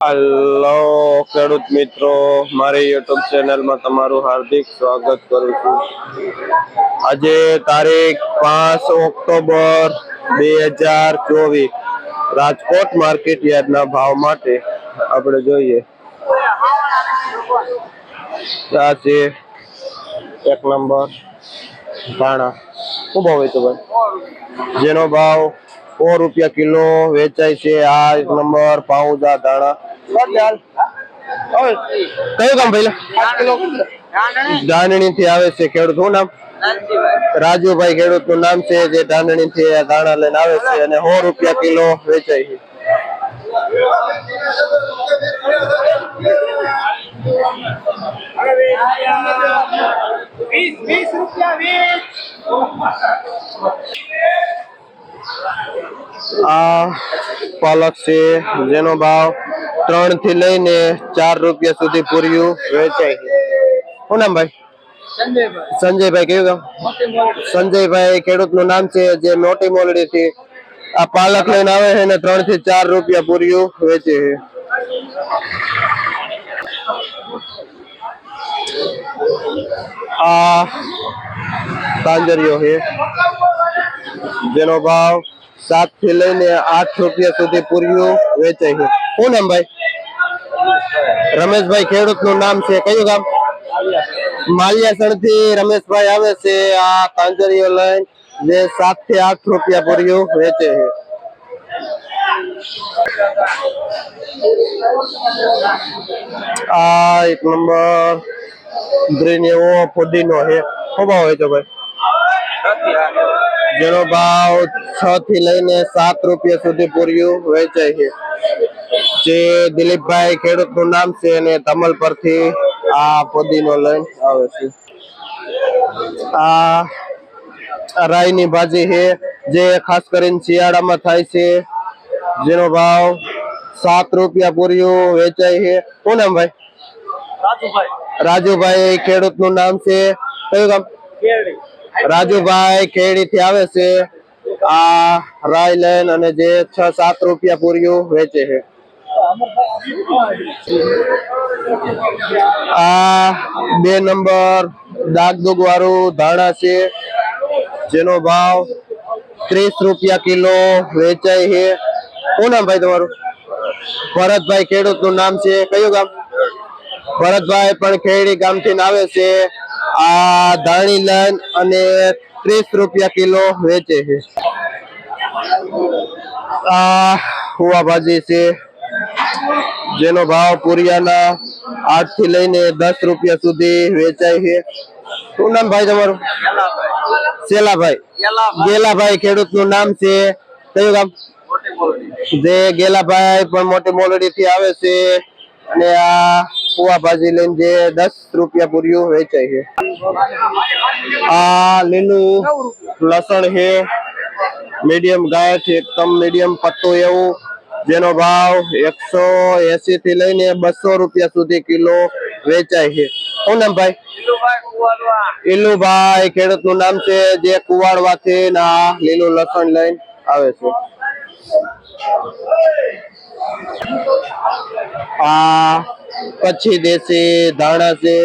Hello ખેડૂત મિત્રો. મારી યુટ્યુબ ચેનલમાં તમારું હાર્દિક સ્વાગત કરું છું. આજે તારીખ પાંચ ઓક્ટોબર બે હજાર ચોવીસ. રાજકોટ માર્કેટ યાર્ડના ભાવ માટે આપણે જોઈએ. છે એક નંબર ધાણા. શું ભાવ હોય તો ભાઈ? જેનો ભાવ સો રૂપિયા કિલો વેચાય છે. આ એક નંબર પાઉદા ધાણા. કયું કામ ભાઈ ધાનણી થી આવે છે ખેડૂત. શું નામ? રાજુભાઈ ખેડૂતનું નામ છે, જે ધાનણી થી ધાણા લઈને આવે છે અને સો રૂપિયા કિલો વેચાય છે. વીસ વીસ રૂપિયા વીસ આ પાલક છે, જેનો ભાવ ત્રણથી લઈને ચાર રૂપિયા સુધી પૂર્યું વેચાય શું નામ ભાઈ? સંજયભાઈ કયું ગામ? સંજયભાઈ ખેડૂતનું નામ છે, જે મોટી મોલડી થી આ પાલક લઈને આવે છે ને ત્રણથી ચાર રૂપિયા પૂર્યું વેચે છે. આ તાંજરીઓ છે, જેનો ભાવ સાતથી લઈને આઠ રૂપિયા સુધી પૂર્યું વેચાય છે. શું નામ ભાઈ? રમેશભાઈ ખેડૂતનું નામ છે. કયું ગામ? માલિયાસણથી રમેશભાઈ આવે છે આ કાંજરીઓ લઈને, જે સાતથી આઠ રૂપિયા પૂર્યું વેચે છે. આ એક નંબર ગ્રીન એવો ફુદીનો છે. શું હોય તો ભાઈ? જેનો ભાવ છ થી લઈને સાત રૂપિયા સુધી પૂર્યું વેચાય છે. જે દિલીપભાઈ ખેડૂતનું નામ છે અને તમલ પરથી આ પુદીનો લઈને આવે છે. આ રાઈની ભાજી છે જે ખાસ કરીને શિયાળામાં થાય છે. જેનો ભાવ સાત રૂપિયા પૂર્યું વેચાય છે. શું નામ ભાઈ? રાજુભાઈ. રાજુભાઈ ખેડૂતનું નામ છે. કયું ગામ? રાજુભાઈ ખેડી થી આવે છે. આ રાય લઈને અને જે છ, સાત રૂપિયા પૂર્યું વેચે છે. આ બે નંબર દાગદુગ વાળું ધાણા છે. જેનો ભાવ ત્રીસ રૂપિયા કિલો વેચાય છે. શું નામ ભાઈ તમારું? ભરતભાઈ ખેડૂતનું નામ છે. કયું ગામ? ભરતભાઈ પણ ખેડી ગામથી આવે છે. આ ધાણી લન અને ત્રીસ રૂપિયા કિલો વેચે છે. આ હુવા ભાજી છે. જેનો ભાવ પુરિયાના આઠથી લઈને દસ રૂપિયા સુધી વેચાય છે. શું નામ ભાઈ તમારું? સેલાભાઈ. ગેલાભાઈ ખેડૂતનું નામ છે. કયું ગામ? જે ગેલાભાઈ પણ મોટી મોલડી થી આવે છે. અને આ કુવા ભાજી લઈને જે દસ રૂપિયા પૂર્યું વેચાય છે. આ લીલું લસણ છે. મીડિયમ ગાય છે, એકદમ મીડિયમ પત્તું એવું. જેનો ભાવ એકસો એસી થી લઈને બસો રૂપિયા સુધી કિલો વેચાય છે. શું નામ ભાઈ? ઇલુભાઈ ખેડૂતનું નામ છે, જે કુવાડવાથી ના લીલું લસણ લઈને આવે છે. આ કચ્છી દેશી ધાણા છે,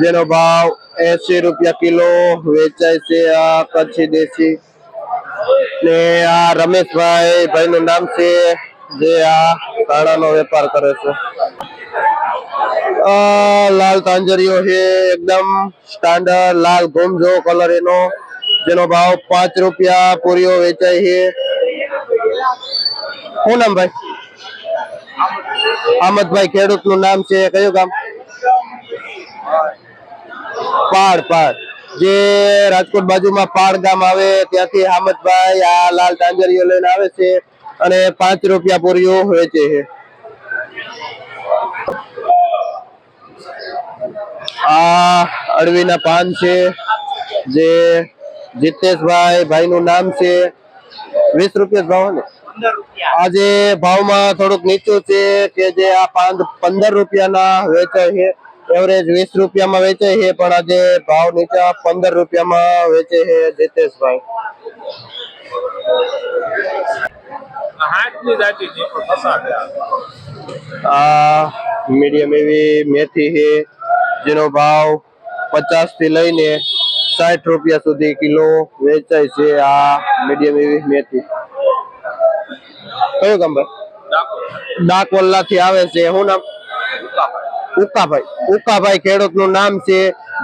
જેનો ભાવ એસી રૂપિયા કિલો વેચાય છે આ કચ્છી દેશી. ને આ રમેશભાઈ ભાઈ નું નામ છે, જે આ ધાણાનો વેપાર કરે છે. આ લાલ તાંજરીઓ છે, એકદમ સ્ટાન્ડર્ડ લાલ ઘૂમજો કલર એનો, જેનો ભાવ પાંચ રૂપિયા પૂરીઓ વેચાય છે. શું નામ ભાઈ? અહમદભાઈ ખેડૂતનું નામ છે, કયું ગામ? પાડ પાડ જે રાજકોટ બાજુમાં પાડ ગામ આવે, ત્યાંથી હામદભાઈ આ લાલ ટાંજરીઓ લઈને આવે છે અને પાંચ રૂપિયા પૂરીઓ વેચે છે. આ અળવીના પાન છે, જે જીતેશભાઈ ભાઈ નું નામ છે. વીસ રૂપિયા ભાવ ને? આજે ભાવમાં થોડુંક નીચું છે કે જે આ પાંચ પંદર રૂપિયાના વેચાય છે. એવરેજ વીસ રૂપિયામાં વેચાય છે પણ આજે ભાવ નીચા પંદર રૂપિયામાં વેચે છે જીતેશભાઈ. હાથની જાતિ છે પસાર આ મીડિયમ એવી મેથી છે જેનો ભાવ પચાસથી લઈને સાઠ રૂપિયા સુધી કિલો વેચાય છે આ મીડિયમ એવી મેથી. કયું ગામ ભાઈ? ડાકોલ્લા થી આવે છે. શું નામ? ઉકાભાઈ. ઉકાભાઈ ખેડૂતનું નામ છે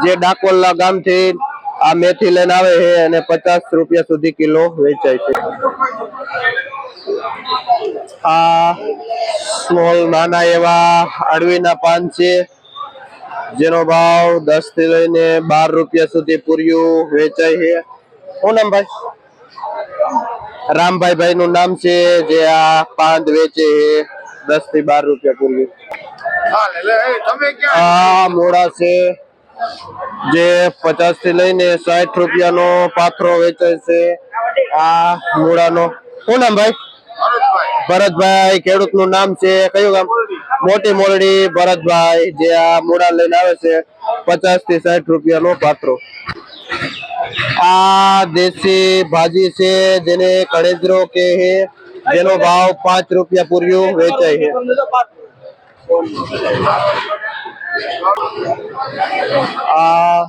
જે ડાકોલ્લા ગામથી આ મેથી લઈને આવે છે અને પચાસ રૂપિયા સુધી કિલો વેચાય છે. આ સ્મોલ નાના એવા અળવીના પાન છે. જેનો ભાવ દસથી લઈને બાર રૂપિયા સુધી પૂર્યું વેચાય છે. શું નામ ભાઈ? રામભાઈ ભાઈ નું નામ છે જે આ પાંદ વેચે છે દસથી બાર રૂપિયા પૂર્યું આ મોડા છે જે પચાસથી લઈને સાઠ રૂપિયાનો પાથરો વેચે છે આ મૂળાનો શું નામ ભાઈ? ભરતભાઈ. ખેડૂતનું નામ છે કયું ગામ? મોટી મોરડી ભરતભાઈ જે આ મૂળા લઈને આવે છે પચાસથી સાઠ રૂપિયાનો પાથરો. આ દેશી ભાજી છે જેને કળેજરો કે છે. જેનો ભાવ પાંચ રૂપિયા પૂર્યું વેચાય છે. આ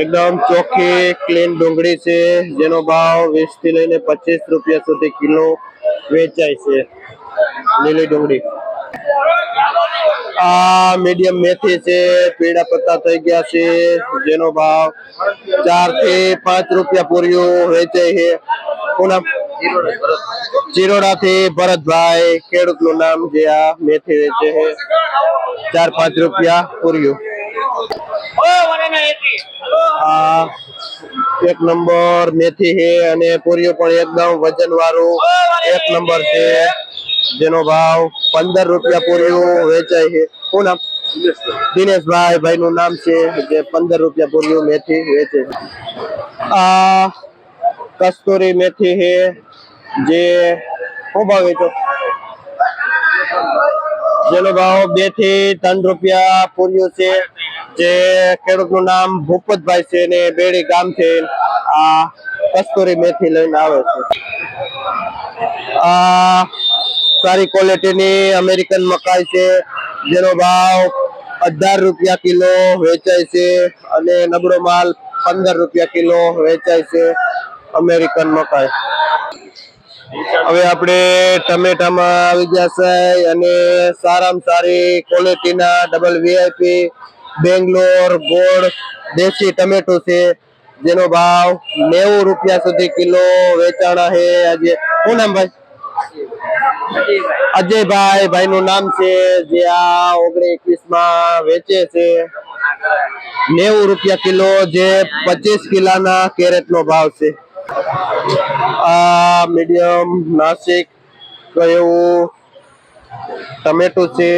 એકદમ ચોખ્ખી ક્લીન ડુંગળી છે, જેનો ભાવ વીસથી લઈને પચીસ રૂપિયા સુધી કિલો વેચાય છે. લીલી ડુંગળી. આ મીડિયમ મેથી છે, પીળા પત્તા થઈ ગયા છે, જેનો ભાવ ચારથી પાંચ રૂપિયા પૂર્યું વેચાય છે. નામ ચિરોડા થી ભરતભાઈ ખેડૂતનું નામ જે આ મેથી વેચે છે. ચાર પાંચ રૂપિયા પૂર્યું આ એક નંબર મેથી છે અને પૂરીઓ પણ એકદમ વજન વાળું એક નંબર છે. જેનો ભાવ પંદર રૂપિયા પૂરીઓ વેચાય છે. શું નામ? દિનેશભાઈ ભાઈ નું નામ છે, જે પંદર રૂપિયા પૂરીઓ મેથી વેચે આ કસ્તુરી મેથી છે, જે શું ભાવ વેચો? જેનો ભાવ બેથી ત્રણ રૂપિયા પૂર્યો છે, જે ખેડૂતનું નામ ભૂપતભાઈ છે ને બેડી ગામ છે, આ કસ્તુરી મેથી લઈને આવે છે. આ સારી ક્વોલિટીની અમેરિકન મકાઈ છે. જેનો ભાવ અઢાર રૂપિયા કિલો વેચાય છે અને નબળો માલ પંદર રૂપિયા કિલો વેચાય છે અમેરિકન મકાઈ. હવે આપણે ટમેટામાં આવી ગયા છે અને સારામાં સારી ક્વોલિટીના ડબલ વીઆઈપી બેંગ્લોર ગોળ, દેશી ટમેટો છે. જેનો ભાવ નેવું રૂપિયા સુધી કિલો વેચાણા છે. આજે શું નામ ભાઈ? અજયભાઈ ભાઈ નું નામ છે, જે આ ઓગણીસ એકવીસમાં વેચે છે. નેવું રૂપિયા કિલો જે પચીસ કિલાના કેરેટ નો ભાવ છે. આ મીડિયમ, નાસિક એવું ટમેટું છે,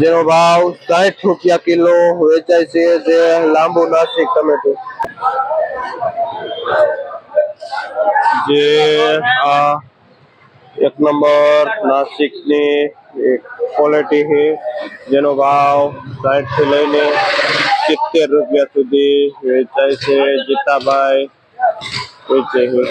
જેનો ભાવ સાઠ રૂપિયા કિલો વેચાય છે, જે લાંબુ નાસિક ટમેટું. જે આ એક નંબર, નાસિકની ક્વોલિટી છે, જેનો ભાવ સાઠથી લઈને સિત્તેર રૂપિયા સુધી વેચાય છે, જીતાભાઈ વેચે છે.